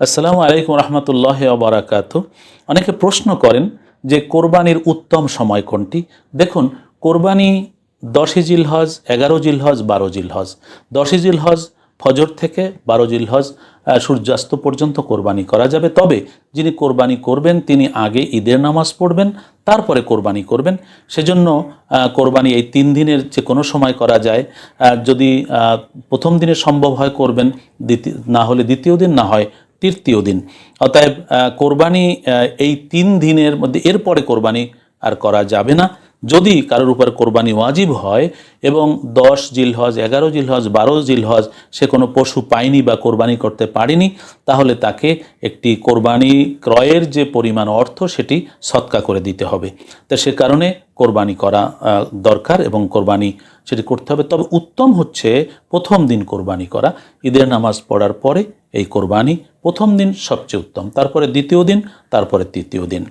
আসসালামু আলাইকুম রহমতুল্লাহ বারাকাতু। অনেকে প্রশ্ন করেন যে কোরবানির উত্তম সময় কোনটি? দেখুন কোরবানি দশই জিলহজ এগারো জিলহজ বারো জিলহজ। দশই জিলহজ ফজর থেকে বারো জিলহজ আহ, সূর্যাস্ত পর্যন্ত কোরবানি করা যাবে। তবে যিনি কোরবানি করবেন তিনি আগে ঈদের নামাজ পড়বেন তারপরে কোরবানি করবেন। সেজন্য কোরবানি এই তিন দিনের যে কোনো সময় করা যায়। যদি প্রথম দিনে সম্ভব হয় করবেন দ্বিতীয় না হলে দ্বিতীয় দিন না হয় তৃতীয় দিন। অতএব কোরবানি এই তিন দিনের মধ্যে এরপরে কোরবানি আর করা যাবে না। যদি কারোর উপর কোরবানি ওয়াজিব হয় এবং দশ জিলহজ, এগারো জিলহজ, বারো জিলহজ সে কোনো পশু পায়নি বা কোরবানি করতে পারেনি, তাহলে তাকে একটি কোরবানি ক্রয়ের যে পরিমাণ অর্থ সেটি সৎকা করে দিতে হবে। তো সে কারণে কোরবানি করা দরকার এবং কোরবানি সেটি করতে হবে। তবে উত্তম হচ্ছে প্রথম দিন কোরবানি করা। ঈদের নামাজ পড়ার পরে এই কোরবানি প্রথম দিন সবচেয়ে উত্তম। তারপরে দ্বিতীয় দিন, তারপরে তৃতীয় দিন।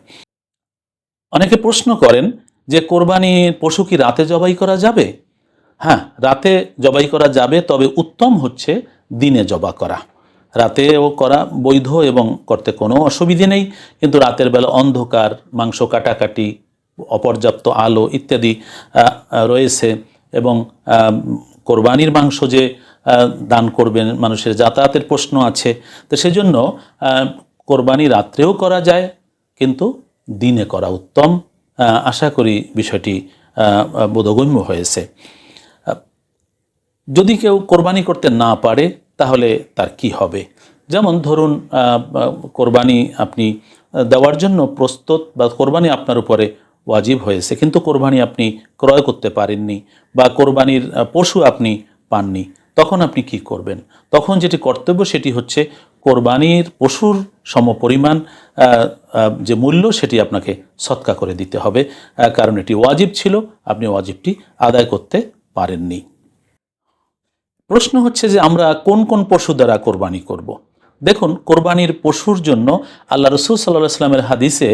অনেকে প্রশ্ন করেন যে কোরবানির পশু কি রাতে জবাই করা যাবে? হ্যাঁ রাতে জবাই করা যাবে, তবে উত্তম হচ্ছে দিনে জবা করা। রাতেও করা বৈধ এবং করতে কোনো অসুবিধে নেই, কিন্তু রাতের বেলা অন্ধকার, মাংস কাটাকাটি, অপর্যাপ্ত আলো ইত্যাদি রয়েছে এবং কোরবানির মাংস যে দান করবেন মানুষের যাতায়াতের প্রশ্ন আছে। তো সেজন্য কোরবানি রাত্রেও করা যায়, কিন্তু দিনে করা উত্তম। আশা করি বিষয়টি বোধগম্য হয়েছে। যদি কেউ কোরবানি করতে না পারে, তাহলে তার কি হবে? যেমন ধরুন কোরবানি আপনি দেওয়ার জন্য প্রস্তুত বা কোরবানি আপনার উপরে ওয়াজিব হয়েছে, কিন্তু কোরবানি আপনি ক্রয় করতে পারেননি বা কোরবানির পশু আপনি পাননি, তখন আপনি কি করবেন? তখন যেটি কর্তব্য সেটি হচ্ছে কোরবানির পশুর সমপরিমাণ যে মূল্য সেটি আপনাকে সৎকা করে দিতে হবে। কারণ এটি ওয়াজিব ছিল, আপনি ওয়াজিবটি আদায় করতে পারেননি। প্রশ্ন হচ্ছে যে আমরা কোন কোন পশু দ্বারা কোরবানি করব। দেখুন, কোরবানির পশুর জন্য আল্লাহ রসুল সাল্লাহ সাল্লামের হাদিসে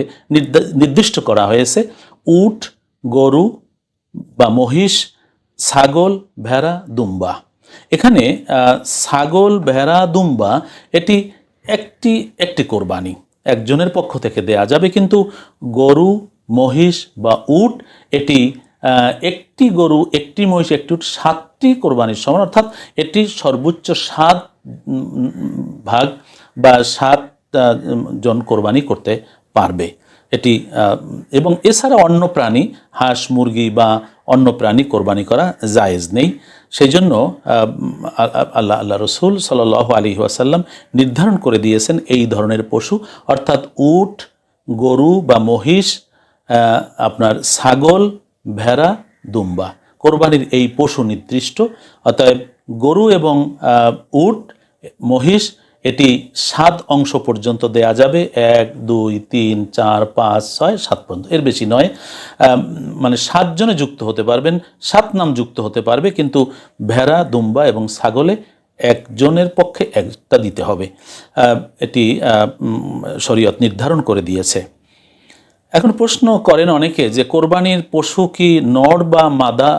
নির্দিষ্ট করা হয়েছে, উট, গরু বা মহিষ, ছাগল, ভেড়া, দুম্বা। এখানে ছাগল, ভেড়া, দুম্বা, এটি একটি একটি কোরবানি। একজনের পক্ষ থেকে দেয়া যাবে, কিন্তু গরু, মহিষ বা উট, এটি একটি গরু, একটি মহিষ, একটি উট, সাতটি কোরবানির সমান, অর্থাৎ এটি সর্বোচ্চ সাত ভাগ বা সাত জন কোরবানি করতে পারবে। এটি এবং এছাড়া অন্য প্রাণী, হাঁস, মুরগি বা অন্য প্রাণী কোরবানি করা জায়েজ নেই। সেই জন্য আল্লাহ আল্লাহ রসুল সাল আলী ওয়াসাল্লাম নির্ধারণ করে দিয়েছেন এই ধরনের পশু। অর্থাৎ উট, গরু বা মহিষ আপনার ছাগল, ভেড়া, দুম্বা। কোরবানির এই পশু নির্দিষ্ট। অতএব গরু এবং উট, মহিষ এটি সাত অংশ পর্যন্ত দেয়া যাবে। এক, দুই, তিন, চার, পাঁচ, ছয়, সাত পর্যন্ত। এর বেশি নয়। মানে সাতজনে যুক্ত হতে পারবেন। সাত নাম যুক্ত হতে পারবে, কিন্তু ভেড়া, দুম্বা এবং ছাগলে একজনের পক্ষে একটা দিতে হবে। এটি শরীয়ত নির্ধারণ করে দিয়েছে। এখন প্রশ্ন করেন অনেকে যে কোরবানির পশু কি নর বা মাদা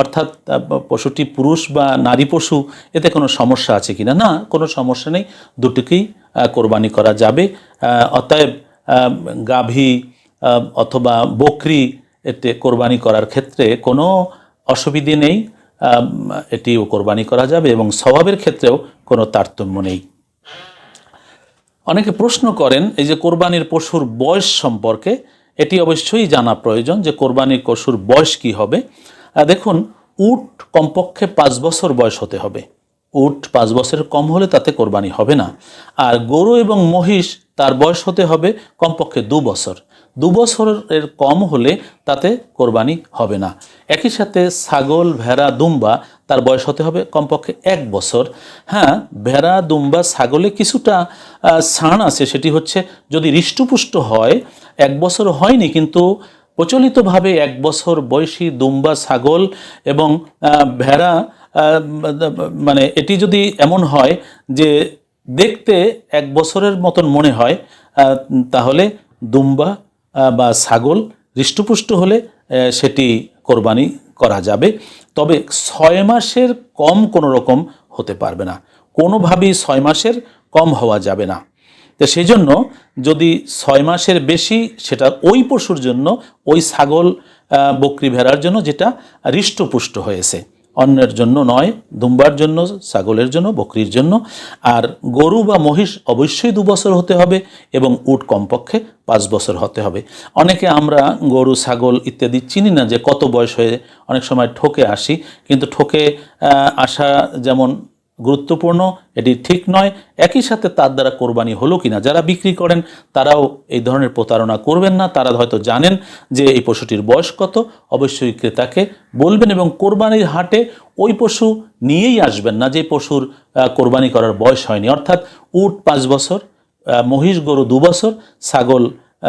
অর্থাৎ পশুটি পুরুষ বা নারী পশু, এতে কোনো সমস্যা আছে কিনা? না, কোনো সমস্যা নেই। দুটোকেই কোরবানি করা যাবে। অতএব গাভী অথবা বকরি, এতে কোরবানি করার ক্ষেত্রে কোনো অসুবিধে নেই। এটিও কোরবানি করা যাবে এবং স্বভাবের ক্ষেত্রেও কোনো তারতম্য নেই। অনেকে প্রশ্ন করেন, এই যে কোরবানির পশুর বয়স সম্পর্কে, এটি অবশ্যই জানা প্রয়োজন যে কোরবানির পশুর বয়স কি হবে। দেখুন, উট কমপক্ষে পাঁচ বছর বয়স হতে হবে। উট পাঁচ বছরের কম হলে তাতে কোরবানি হবে না। আর গরু এবং মহিষ তার বয়স হতে হবে কমপক্ষে দু বছর। দু বছরের কম হলে তাতে কোরবানি হবে না। একই সাথে ছাগল, ভেড়া, দুম্বা তার বয়স হতে হবে কমপক্ষে এক বছর। হ্যাঁ ভেড়া, দুম্বা, ছাগলে কিছুটা ছাড় আছে। সেটি হচ্ছে যদি হৃষ্টপুষ্ট হয়, এক বছর হয়নি কিন্তু প্রচলিতভাবে এক বছর বয়সী দুম্বা ছাগল এবং ভেড়া মানে এটি যদি এমন হয় যে দেখতে এক বছরের মতন মনে হয় তাহলে দুম্বা বা ছাগল হৃষ্টপুষ্ট হলে সেটি কোরবানি করা যাবে। তবে ছয় মাসের কম কোনো রকম হতে পারবে না। কোনোভাবেই ছয় মাসের কম হওয়া যাবে না। তো সেই জন্য যদি ছয় মাসের বেশি সেটা ওই পশুর জন্য, ওই ছাগল বকরি ভেড়ার জন্য যেটা হৃষ্টপুষ্ট হয়েছে। অন্যের জন্য নয়, দুম্বার জন্য, ছাগলের জন্য, বকরির জন্য। আর গরু বা মহিষ অবশ্যই দু বছর হতে হবে এবং উট কমপক্ষে পাঁচ বছর হতে হবে। অনেকে আমরা গরু, ছাগল ইত্যাদি চিনি না যে কত বয়স হয়ে অনেক সময় ঠকে আসি, কিন্তু ঠকে আসা যেমন গুরুত্বপূর্ণ, এটি ঠিক নয়। একই সাথে তার দ্বারা কোরবানি হলো কিনা, যারা বিক্রি করেন, তারাও এই ধরনের প্রতারণা করবেন না। তারা হয়তো জানেন যে এই পশুটির বয়স কত। অবশ্যই ক্রেতাকে বলবেন এবং কোরবানির হাটে ওই পশু নিয়েই আসবেন না যে পশুর কোরবানি করার বয়স হয়নি। অর্থাৎ উট পাঁচ বছর মহিষ, গরু দু বছর, ছাগল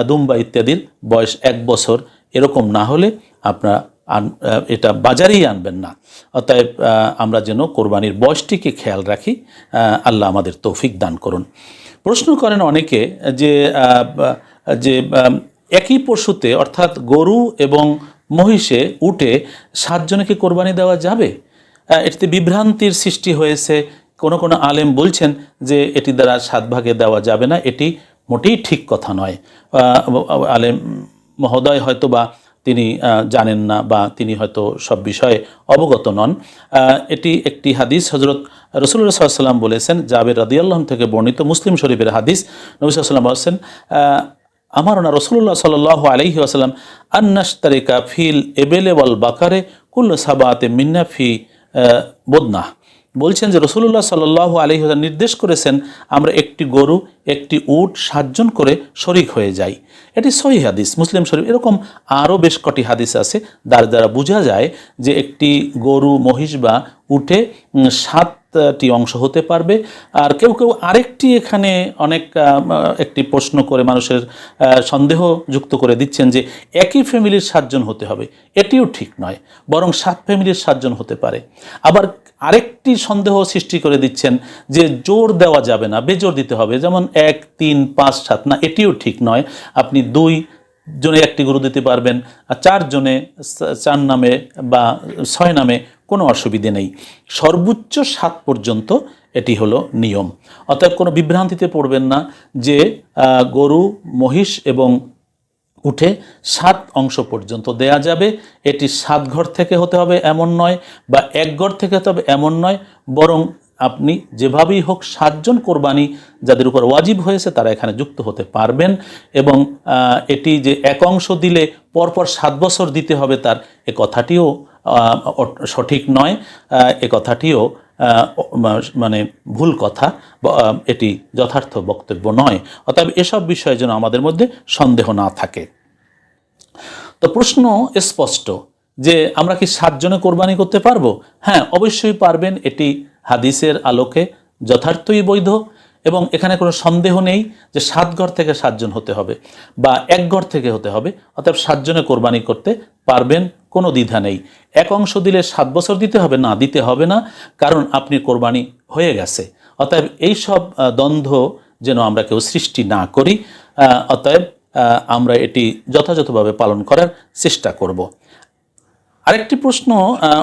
দুম্বা ইত্যাদির বয়স এক বছর। এরকম না হলে আপনারা এটা বাজারেই আনবেন না। অতএব আমরা যেন কোরবানির বয়সটিকে খেয়াল রাখি আল্লাহ আমাদের তৌফিক দান করুন। প্রশ্ন করেন অনেকে যে যে একই পশুতে, অর্থাৎ গরু এবং মহিষে উঠে সাতজনকে কোরবানি দেওয়া যাবে? এটিতে বিভ্রান্তির সৃষ্টি হয়েছে। কোনো কোনো আলেম বলছেন যে, এটি দ্বারা সাত ভাগে দেওয়া যাবে না, এটি মোটেই ঠিক কথা নয়। আলেম মহোদয় হয়তো বা তিনি জানেন না বা তিনি হয়তো সব বিষয়ে অবগত নন। এটি একটি হাদিস। হজরত রসুল্লাহ সাল্লাম বলেছেন জাবের রাদিয়াল্লাহ থেকে বর্ণিত মুসলিম শরীফের হাদিস। নবী সাল্লাম বলেছেন আমার না রসুল্লাহ সাল আলহি আসাল্লাম আন্নাস তারিকা ফিল এবেলে ওয়াল বাকারে কুল্ল সাবাতে মিন্না ফি আহ, বদনা। বলছেন যে রসুল্লাহ সাল্লাহ আলহি নির্দেশ করেছেন আমরা একটি গরু একটি উট সাতজন করে শরিক হয়ে যাই। এটি সহি হাদিস মুসলিম শরীফ। এরকম আরও বেশ কটি হাদিস আছে যার দ্বারা বোঝা যায় যে একটি গরু মহিষ বা উঠে উম, সাতটি অংশ হতে পারবে। আর কেউ কেউ আরেকটি এখানে অনেক একটি প্রশ্ন করে মানুষের সন্দেহ যুক্ত করে দিচ্ছেন যে একই ফ্যামিলির সাতজন হতে হবে। এটিও ঠিক নয়, বরং সাত ফ্যামিলির সাতজন হতে পারে। আবার আরেকটি সন্দেহ সৃষ্টি করে দিচ্ছেন যে জোর দেওয়া যাবে না, বেজোর দিতে হবে। যেমন এক, তিন, পাঁচ, সাত, না, এটিও ঠিক নয়। আপনি দুই জনে একটি গরু দিতে পারবেন, আর চার জনে সা- চার নামে বা ছয় নামে কোনো অসুবিধে নেই। সর্বোচ্চ সাত পর্যন্ত এটি হলো নিয়ম। অর্থাৎ কোনো বিভ্রান্তিতে পড়বেন না যে গরু, মহিষ এবং উঠে সাত অংশ পর্যন্ত দেয়া যাবে। এটি সাত ঘর থেকে হতে হবে এমন নয় বা এক ঘর থেকে হতে হবে এমন নয়, বরং আপনি যেভাবেই হোক সাতজন কোরবানি যাদের উপর ওয়াজিব হয়েছে তারা এখানে যুক্ত হতে পারবেন এবং এটি যে এক অংশ দিলে পরপর সাত বছর দিতে হবে তার, এ কথাটিও সঠিক নয় এ কথাটিও মানে ভুল কথা এটি যথার্থ বক্তব্য নয়। অতএব এসব বিষয়ে যেন আমাদের মধ্যে সন্দেহ না থাকে। তো প্রশ্ন স্পষ্ট, যে আমরা কি সাতজনে কোরবানি করতে পারব? হ্যাঁ অবশ্যই পারবেন, এটি হাদিসের আলোকে যথার্থই বৈধ এবং এখানে কোনো সন্দেহ নেই যে সাত ঘর থেকে সাতজন হতে হবে বা এক ঘর থেকে হতে হবে। অর্থাৎ সাতজনে কোরবানি করতে পারবেন কোনো দ্বিধা নেই। এক অংশ দিলে সাত বছর দিতে হবে না দিতে হবে না কারণ আপনি কোরবানি হয়ে গেছে। অতএব এইসব আহ, দ্বন্দ্ব যেন আমরা কেউ সৃষ্টি না করি অতএব আমরা এটি যথাযথভাবে পালন করার চেষ্টা করব। আরেকটি প্রশ্ন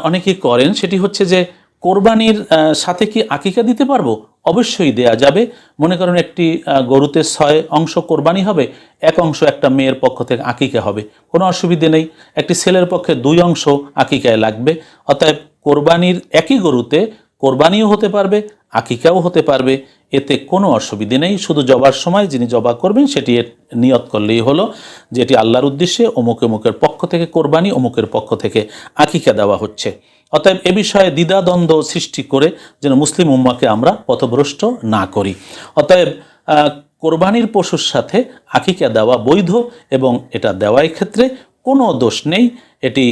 অনেকেই করেন সেটি হচ্ছে যে কোরবানির সাথে কি আকিকা দিতে পারব? অবশ্যই দেয়া যাবে। মনে করুন একটি গরুতে ছয় অংশ কোরবানি হবে, এক অংশ একটা মেয়ের পক্ষ থেকে আকিকা হবে। কোনো অসুবিধে নেই। একটি ছেলের পক্ষে দুই অংশ আকিকায় লাগবে। অতএব কোরবানির একই গরুতে কোরবানিও হতে পারবে, আকিকাও হতে পারবে। এতে কোনো অসুবিধে নেই। শুধু জবার সময় যিনি জবা করবেন, সেটি নিয়ত করলেই হলো, যেটি আল্লাহর উদ্দেশ্যে অমুক অমুকের পক্ষ থেকে কোরবানি, অমুকের পক্ষ থেকে আকিকা দেওয়া হচ্ছে। অতএব এ বিষয়ে দ্বিধাদ্বন্দ্ব সৃষ্টি করে যেন মুসলিম উম্মাকে আমরা পথভ্রষ্ট না করি। অতএব কোরবানির পশুর সাথে আকিকা দেওয়া বৈধ এবং এটা দেওয়ার ক্ষেত্রে কোনো দোষ নেই। এটি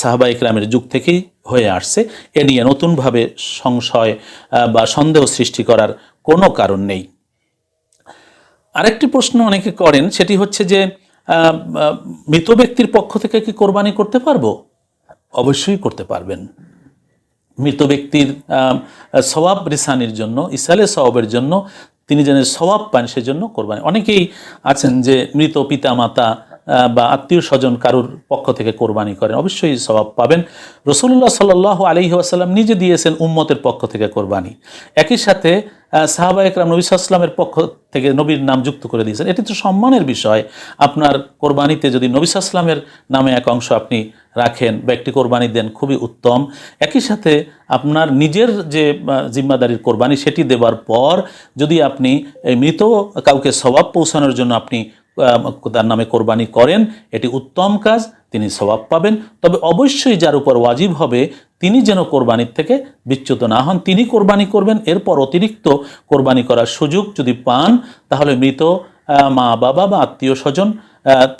সাহাবা ইকরামের যুগ থেকেই হয়ে আসছে। এ নিয়ে নতুনভাবে সংশয় বা সন্দেহ সৃষ্টি করার কোনো কারণ নেই। আরেকটি প্রশ্ন অনেকে করেন, সেটি হচ্ছে যে মৃত ব্যক্তির পক্ষ থেকে কি কোরবানি করতে পারব? অবশ্যই করতে পারবেন। মৃত ব্যক্তির সওয়াব রিসানির জন্য, ইসালে সওয়াবের জন্য, তিনি যেন সওয়াব পান সেজন্য কোরবানি। অনেকেই আছেন যে মৃত পিতা মাতা বা আত্মীয় স্বজন কারুর পক্ষ থেকে কোরবানি করেন, অবশ্যই স্বভাব পাবেন। রসুল্লাহ সাল্লাহ আলহি আসাল্লাম নিজে দিয়েছেন উম্মতের পক্ষ থেকে কোরবানি। একই সাথে সাহাবা একরাম নবী সাল্লামের পক্ষ থেকে নবীর নাম যুক্ত করে দিয়েছেন। এটি তো সম্মানের বিষয়। আপনার কোরবানিতে যদি নবী সাল্লামের নামে এক অংশ আপনি রাখেন বা একটি কোরবানি দেন, খুবই উত্তম। একই সাথে আপনার নিজের যে জিম্মাদারির কোরবানি, সেটি দেওয়ার পর যদি আপনি এই মৃত কাউকে স্বভাব পৌঁছানোর জন্য আপনি তার নামে কোরবানি করেন, এটি উত্তম কাজ, তিনি স্বভাব পাবেন। তবে অবশ্যই যার উপর ওয়াজিব হবে তিনি যেন কোরবানির থেকে বিচ্যুত না হন, তিনি কোরবানি করবেন, এরপর অতিরিক্ত কোরবানি করার সুযোগ যদি পান, তাহলে মৃত মা বাবা বা আত্মীয় স্বজন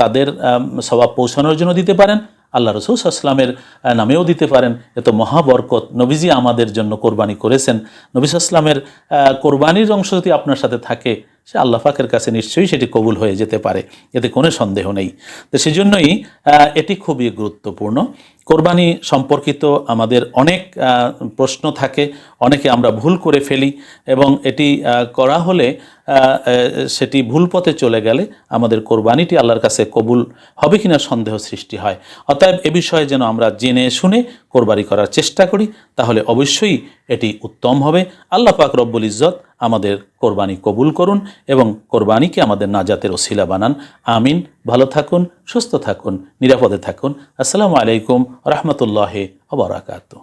তাদের স্বভাব পৌঁছানোর জন্য দিতে পারেন, আল্লাহ রসুল আসলামের নামেও দিতে পারেন, এত মহাবরকত নবীজি আমাদের জন্য কোরবানি করেছেন। নবী আসলামের কোরবানির অংশ যদি আপনার সাথে থাকে, সে আল্লাহ পাকের কাছে নিশ্চয়ই সেটি কবুল হয়ে যেতে পারে, এতে কোনো সন্দেহ নেই। তো সেজন্যই এটি খুবই গুরুত্বপূর্ণ। কোরবানি সম্পর্কিত আমাদের অনেক প্রশ্ন থাকে, অনেকে আমরা ভুল করে ফেলি এবং এটি করা হলে সেটি ভুল পথে চলে গেলে আমাদের কোরবানিটি আল্লাহর কাছে কবুল হবে কিনা সন্দেহ সৃষ্টি হয়। অতএব এ বিষয়ে যেন আমরা জেনে শুনে কোরবানি করার চেষ্টা করি, তাহলে অবশ্যই এটি উত্তম হবে। আল্লাহ পাক রব্বুল ইজ্জত আমাদের কোরবানি কবুল করুন এবং কোরবানিকে আমাদের নাজাতের ওসিলা বানান। আমিন। ভালো থাকুন সুস্থ থাকুন নিরাপদে থাকুন। আসসালামু আলাইকুম রহমতুল্লাহ আবরাকাতু